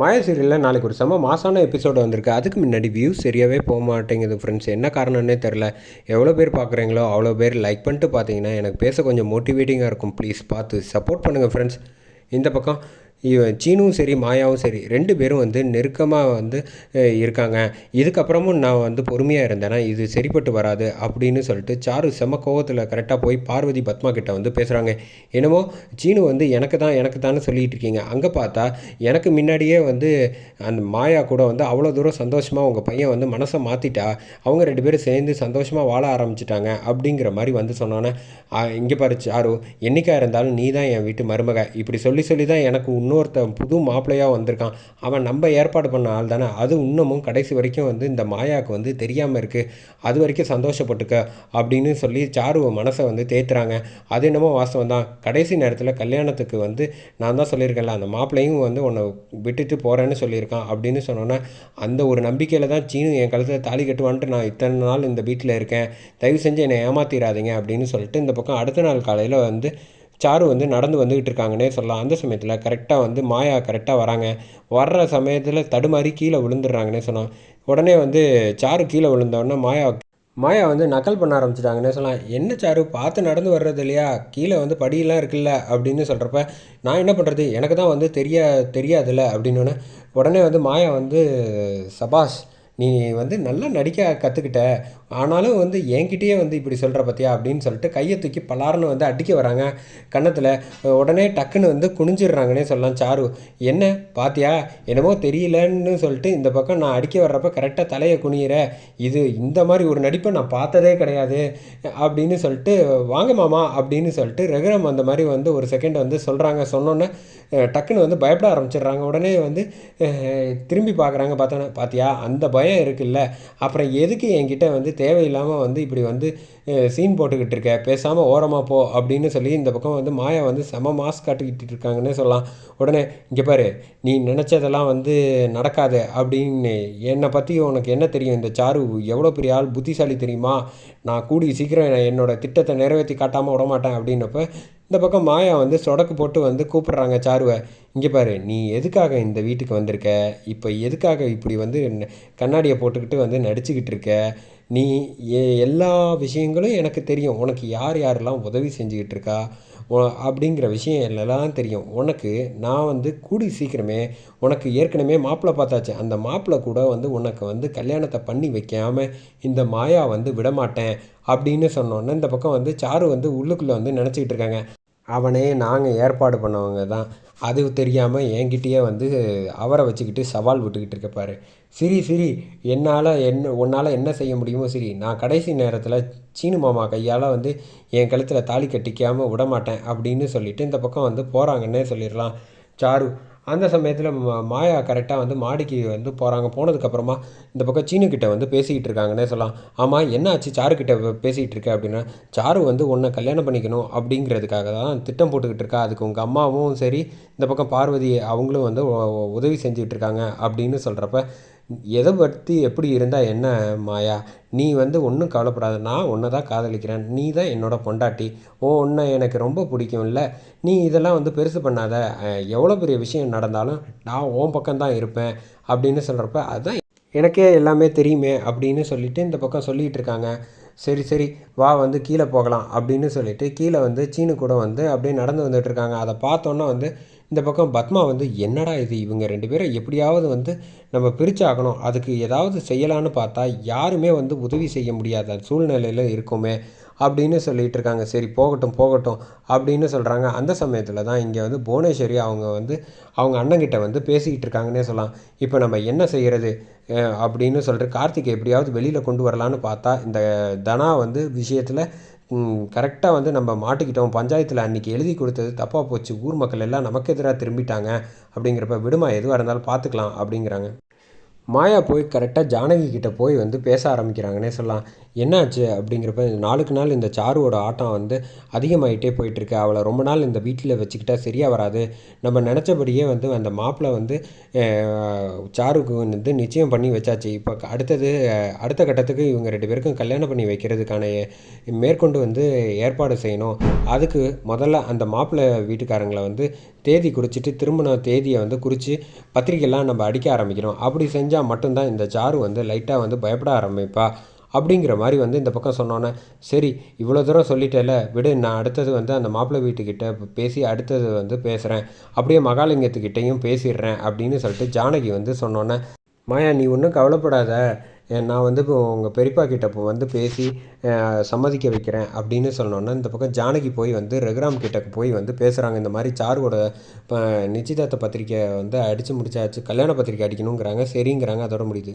மாயா சீரியலில் நாளைக்கு ஒரு செம்ம மாசான எபிசோடு வந்திருக்கு. அதுக்கு முன்னாடி வியூஸ் சரியாகவே போக மாட்டேங்குது ஃப்ரெண்ட்ஸ் என்ன காரணம்னே தெரில எவ்வளோ பேர் பார்க்குறீங்களோ அவ்வளோ பேர் லைக் பண்ணிட்டு பார்த்தீங்கன்னா எனக்கு பேச கொஞ்சம் மோட்டிவேட்டிங்காக இருக்கும். ப்ளீஸ் பார்த்து சப்போர்ட் பண்ணுங்கள் ஃப்ரெண்ட்ஸ் இந்த பக்கம் சீனும் சரி மாயாவும் சரி ரெண்டு பேரும் வந்து நெருக்கமாக வந்து இருக்காங்க. இதுக்கப்புறமும் நான் வந்து பொறுமையாக இருந்தேன்னா இது சரிப்பட்டு வராது அப்படின்னு சொல்லிட்டு சாரு செம கோவத்தில் கரெக்டாக போய் பார்வதி பத்மா கிட்ட வந்து பேசுகிறாங்க என்னமோ சீனு வந்து எனக்கு தான் எனக்கு தான் சொல்லிகிட்டு இருக்கீங்க. அங்கே பார்த்தா எனக்கு முன்னாடியே வந்து அந்த மாயா கூட வந்து அவ்வளோ தூரம் சந்தோஷமாக உங்கள் பையன் வந்து மனசை மாற்றிட்டா அவங்க ரெண்டு பேரும் சேர்ந்து சந்தோஷமாக வாழ ஆரம்பிச்சிட்டாங்க அப்படிங்கிற மாதிரி வந்து சொன்னோன்னே இங்கே பாரு சாரு என்றைக்காக இருந்தாலும் நீ தான் என் வீட்டு மருமக. இப்படி சொல்லி சொல்லி தான் எனக்கு இன்னும் இன்னொருத்தன் புது மாப்பிள்ளையாக வந்திருக்கான். அவன் நம்ம ஏற்பாடு பண்ண ஆள் தானே. அது இன்னமும் கடைசி வரைக்கும் வந்து இந்த மாயாவுக்கு வந்து தெரியாமல் இருக்குது அது வரைக்கும் சந்தோஷப்பட்டுக்க அப்படின்னு சொல்லி சாருவ மனசை வந்து தேத்துறாங்க. அது என்னமோ வாஸ்தவம் தான். கடைசி நேரத்தில் கல்யாணத்துக்கு வந்து நான் தான் சொல்லியிருக்கேன்ல அந்த மாப்பிள்ளையும் வந்து உன்னை விட்டுட்டு போகிறேன்னு சொல்லியிருக்கான் அப்படின்னு சொன்னோன்னே அந்த ஒரு நம்பிக்கையில் தான் சீனு என் கழுத்தில் தாலி கட்டுவான்ட்டு நான் இத்தனை நாள் இந்த வீட்டில் இருக்கேன். தயவு செஞ்சு என்னை ஏமாத்திராதீங்க அப்படின்னு சொல்லிட்டு இந்த பக்கம் அடுத்த நாள் காலையில் வந்து சாரு வந்து நடந்து வந்துக்கிட்டு இருக்காங்கன்னே சொல்லலாம். அந்த சமயத்தில் கரெக்டாக வந்து மாயா கரெக்டாக வராங்க. வர்ற சமயத்தில் தடுமாறி கீழே விழுந்துடுறாங்கன்னே சொன்னான் உடனே வந்து சாரு கீழே விழுந்தோடனே மாயா மாயா வந்து நக்கல் பண்ண ஆரம்பிச்சிட்டாங்கன்னே சொல்லலாம். என்ன சாரு பார்த்து நடந்து வர்றது இல்லையா? கீழே வந்து படியெல்லாம் இருக்குல்ல? அப்படின்னு சொல்கிறப்ப நான் என்ன பண்ணுறது எனக்கு தான் வந்து தெரியா தெரியாதுல்ல? அப்படின்னோடனே உடனே வந்து மாயா வந்து சபாஷ் நீ வந்து நல்லா நடிக்க கற்றுக்கிட்ட ஆனாலும் வந்து என்கிட்டயே வந்து இப்படி சொல்கிற பார்த்தியா அப்படின்னு சொல்லிட்டு கையை தூக்கி பலாருன்னு வந்து அடிக்க வராங்க. கன்னத்தில் உடனே டக்குன்னு வந்து குனிஞ்சிடுறாங்கன்னே சொல்லலாம் சாரு. என்ன? பாத்தியா? என்னமோ தெரியலன்னு சொல்லிட்டு இந்த பக்கம் நான் அடிக்க வர்றப்ப கரெக்டாக தலையை குனியிற. இது இந்த மாதிரி ஒரு நடிப்பை நான் பார்த்ததே கிடையாது. அப்படின்னு சொல்லிட்டு வாங்க மாமா அப்படின்னு சொல்லிட்டு ரகுராம் அந்த மாதிரி வந்து ஒரு செகண்ட் வந்து சொல்கிறாங்க சொன்னோன்னே டக்குன்னு வந்து பயப்பட ஆரம்பிச்சிடுறாங்க. உடனே வந்து திரும்பி பார்க்குறாங்க. பார்த்தோன்னே பாத்தியா? அந்த பயம் இருக்குல்ல? அப்புறம் எதுக்கு என்கிட்ட வந்து தேவையில்லாமல் வந்து இப்படி வந்து சீன் போட்டுக்கிட்டு இருக்க? பேசாமல் ஓரமாக போ அப்படின்னு சொல்லி இந்த பக்கம் வந்து மாயா வந்து செம மாஸ் காட்டிக்கிட்டு இருக்காங்கன்னே சொல்லலாம். உடனே இங்கே பாரு நீ நினச்சதெல்லாம் வந்து நடக்காது அப்படின்னு என்னை பற்றி உனக்கு என்ன தெரியும்? இந்த சாரு எவ்வளோ பெரிய ஆள் புத்திசாலி தெரியுமா? நான் கூடி சீக்கிரம் நான் என்னோட திட்டத்தை நிறைவேற்றி காட்டாமல் விடமாட்டேன் அப்படின்னப்ப இந்த பக்கம் மாயா வந்து சொடக்கு போட்டு வந்து கூப்பிட்றாங்க சாருவை. இங்கே பாரு நீ எதுக்காக இந்த வீட்டுக்கு வந்திருக்க? இப்போ எதுக்காக இப்படி வந்து கண்ணாடியை போட்டுக்கிட்டு வந்து நடிச்சுக்கிட்டு இருக்க? நீ எ- எல்லா விஷயங்களும் எனக்கு தெரியும். உனக்கு யார் யாரெல்லாம் உதவி செஞ்சுக்கிட்டு இருக்கா? அப்படிங்கிற விஷயம் எல்லாம் தெரியும். உனக்கு நான் வந்து கூடி சீக்கிரமே உனக்கு ஏற்கனவே மாப்பிள்ளை பார்த்தாச்சு. அந்த மாப்பிள்ளை கூட வந்து உனக்கு வந்து கல்யாணத்தை பண்ணி வைக்காமல் இந்த மாயா வந்து விடமாட்டேன் அப்படின்னு சொன்னோன்னே இந்த பக்கம் வந்து சாரு வந்து உள்ளுக்குள்ளே வந்து நினச்சிக்கிட்டு இருக்காங்க. அவனே நாங்கள் ஏற்பாடு பண்ணவங்க தான். அது தெரியாமல் என்கிட்டயே வந்து அவரை வச்சுக்கிட்டு சவால் விட்டுக்கிட்டு இருக்க சரி சிரி சிரி என்னால் என்ன உன்னால் என்ன செய்ய முடியுமோ சரி. நான் கடைசி நேரத்தில் சீனு மாமா கையால் வந்து என் கழுத்தில் தாலி கட்டிக்காமல் விட மாட்டேன் அப்படின்னு சொல்லிவிட்டு இந்த பக்கம் வந்து போகிறாங்கன்னே சொல்லிடலாம். சாரு அந்த சமயத்தில் மாயா கரெக்டாக வந்து மாடிக்கு வந்து போகிறாங்க போனதுக்கப்புறமா இந்த பக்கம் சீனு கிட்ட வந்து பேசிக்கிட்டு இருக்காங்கன்னே சொல்லலாம். ஆமாம் என்ன ஆச்சு? சாரு கிட்ட பேசிக்கிட்டு இருக்க அப்படின்னா சாரு வந்து உன்னை கல்யாணம் பண்ணிக்கணும் அப்படிங்கிறதுக்காக தான் திட்டம் போட்டுக்கிட்டு இருக்கா. அதுக்கு உங்கள் அம்மாவும் சரி இந்த பக்கம் பார்வதி அவங்களும் வந்து உதவி செஞ்சுக்கிட்டு இருக்காங்க அப்படின்னு சொல்கிறப்ப எதை பற்றி எப்படி இருந்தால் என்ன மாயா? நீ வந்து ஒன்றும் கவலைப்படாத. நான் உன்னை தான் காதலிக்கிறேன். நீ தான் என்னோட பொண்டாட்டி. ஓ உன்னை எனக்கு ரொம்ப பிடிக்கும்ல. நீ இதெல்லாம் வந்து பெருசு பண்ணாத. எவ்வளோ பெரிய விஷயம் நடந்தாலும் நான் உன் பக்கம்தான் இருப்பேன் அப்படின்னு சொல்கிறப்ப அதுதான் எனக்கே எல்லாமே தெரியுமே அப்படின்னு சொல்லிவிட்டு இந்த பக்கம் சொல்லிகிட்டு இருக்காங்க. சரி சரி வா வந்து கீழே போகலாம் அப்படின்னு சொல்லிவிட்டு கீழே வந்து சீனு கூட வந்து அப்படியே நடந்து வந்துட்டுருக்காங்க அதை பார்த்தோன்னே வந்து இந்த பக்கம் பத்மா வந்து என்னடா இது? இவங்க ரெண்டு பேரும் எப்படியாவது வந்து நம்ம பிரிச்சாகணும். அதுக்கு ஏதாவது செய்யலான்னு பார்த்தா யாருமே வந்து உதவி செய்ய முடியாத சூழ்நிலையில் இருக்குமே அப்படின்னு சொல்லிகிட்டு இருக்காங்க. சரி போகட்டும் போகட்டும் அப்படின்னு சொல்கிறாங்க அந்த சமயத்தில் தான் இங்கே வந்து புவனேஸ்வரி அவங்க வந்து அவங்க அண்ணங்கிட்ட வந்து பேசிக்கிட்டு இருக்காங்கன்னே சொல்லலாம். இப்போ நம்ம என்ன செய்கிறது அப்படின்னு சொல்லிட்டு கார்த்திகை எப்படியாவது வெளியில் கொண்டு வரலான்னு பார்த்தா இந்த தனா வந்து விஷயத்தில் கரெக்டாக வந்து நம்ம மாட்டிக்கிட்டோம். பஞ்சாயத்தில் அன்றைக்கி எழுதி கொடுத்தது தப்பாக போச்சு. ஊர் மக்கள் எல்லாம் நமக்கு எதிராக திரும்பிட்டாங்க. அப்படிங்கிறப்ப விடுமா எதுவாக இருந்தாலும் பார்த்துக்கலாம் அப்படிங்கிறாங்க. மாயா போய் கரெக்டாக ஜானகி கிட்டே போய் வந்து பேச ஆரம்பிக்கிறாங்கன்னே சொல்லலாம். என்னாச்சு அப்படிங்கிறப்ப நாளுக்கு நாள் இந்த சாருவோட ஆட்டம் வந்து அதிகமாகிட்டே போயிட்டுருக்கு. அவளை ரொம்ப நாள் இந்த வீட்டில் வச்சுக்கிட்டா சரியாக வராது. நம்ம நினச்சபடியே வந்து அந்த மாப்பிள்ளை வந்து சாருக்கு வந்து நிச்சயம் பண்ணி வச்சாச்சு. இப்போ அடுத்தது அடுத்த கட்டத்துக்கு இவங்க ரெண்டு பேருக்கும் கல்யாணம் பண்ணி வைக்கிறதுக்கான மேற்கொண்டு வந்து ஏற்பாடு செய்யணும். அதுக்கு முதல்ல அந்த மாப்பிள்ளை வீட்டுக்காரங்களை வந்து தேதி குறிச்சிட்டு திருமண தேதியை வந்து குறித்து பத்திரிக்கைலாம் நம்ம அடிக்க ஆரம்பிக்கிறோம். அப்படி செஞ்சால் மட்டும்தான் இந்த சாரு வந்து லைட்டாக வந்து பயப்பட ஆரம்பிப்பா. அப்படிங்கிற மாதிரி வந்து இந்த பக்கம் சொன்னோன்னே சரி இவ்வளோ தூரம் சொல்லிட்டேல விடு நான் அடுத்தது வந்து அந்த மாப்பிள்ளை வீட்டுக்கிட்ட பேசி அடுத்தது வந்து பேசுகிறேன் அப்படியே மகாலிங்கத்துக்கிட்டேயும் பேசிடுறேன் அப்படின்னு சொல்லிட்டு ஜானகி வந்து சொன்னோன்னே மாயா நீ ஒன்றும் கவலைப்படாத. நான் வந்து இப்போ உங்கள் பெரியப்பா கிட்ட இப்போ வந்து பேசி சம்மதிக்க வைக்கிறேன் அப்படின்னு சொன்னோன்னே இந்த பக்கம் ஜானகி போய் வந்து ரகுராம் கிட்ட போய் வந்து பேசுகிறாங்க இந்த மாதிரி சாருவோட இப்போ நிச்சயதார்த்த பத்திரிக்கை வந்து அடித்து முடிச்சாச்சு கல்யாண பத்திரிக்கை அடிக்கணுங்கிறாங்க. சரிங்கிறாங்க. அதோட முடியுது.